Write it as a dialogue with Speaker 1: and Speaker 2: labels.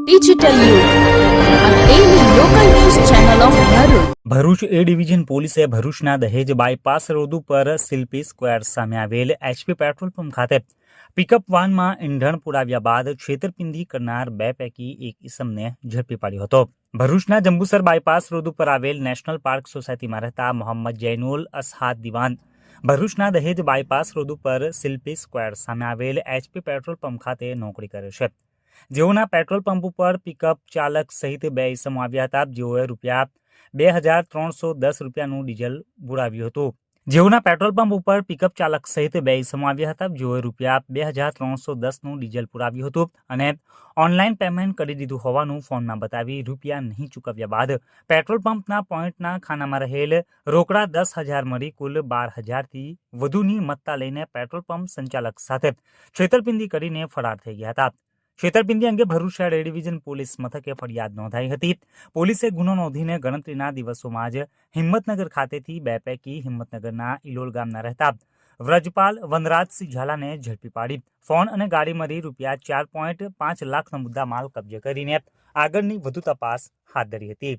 Speaker 1: Digital
Speaker 2: Bharuch એ division પોલીસે ભરૂચના દહેજ બાયપાસ રોડ ઉપર શિલ્પી સ્ક્વેર સામે આવેલ એચપી પેટ્રોલ પંપ ખાતે પિકઅપ વાનમાં ઈંધણ પુરાવ્યા બાદ છેતરપિંડી કરનાર બે પૈકી એક ઇસમને ઝડપી પાડ્યો હતો. ભરૂચના જંબુસર બાયપાસ રોડ ઉપર આવેલ નેશનલ પાર્ક સોસાયટીમાં રહેતા મોહમ્મદ જૈનુલ અસહાદ દિવાન, ભરૂચના દહેજ બાયપાસ રોડ ઉપર શિલ્પી સ્ક્વેર સામે આવેલ એચપી પેટ્રોલ પંપ ખાતે નોકરી કરે છે. જેઓના પેટ્રોલ પંપ ઉપર પિકઅપ ચાલક સહિત બે ઇસમો આવ્યા હતા. જેઓએ રૂપિયા બે હજાર ત્રણસો દસ રૂપિયાનું ડીઝલ બુરાવ્યું હતું. જેઓના પેટ્રોલ પંપ ઉપર પિકઅપ ચાલક સહિત બે ઇસમો આવ્યા હતા. જેઓએ રૂપિયા બે હજાર ત્રણસો દસનું ડીઝલ પુરાવ્યું હતું અને ઓનલાઈન પેમેન્ટ કરી દીધું હોવાનું ફોનમાં બતાવી રૂપિયા નહીં ચૂકવ્યા બાદ પેટ્રોલ પંપના પોઈન્ટના ખાનામાં રહેલ રોકડા દસ હજાર મળી કુલ બાર હજારથી વધુની મત્તા લઈને પેટ્રોલ પંપ સંચાલક સાથે છેતરપિંડી કરીને ફરાર થઈ ગયા હતા. છેતરપિંડી અંગે ભરૂચ શહેર ડિવિઝન પોલીસ મથકે ફરિયાદ નોંધાઈ હતી. પોલીસે ગુનો નોંધીને ગણતરીના દિવસોમાં જ હિંમતનગર ખાતેથી બે પૈકી હિંમતનગરના ઇલોલ ગામના રહેતા વ્રજપાલ વનરાજસિંહ ઝાલાને ઝડપી પાડી. ફોન અને ગાડી મળી રૂપિયા ચાર પોઈન્ટ પાંચ લાખનો મુદ્દા માલ કબજે કરીને આગળની વધુ તપાસ હાથ ધરી હતી.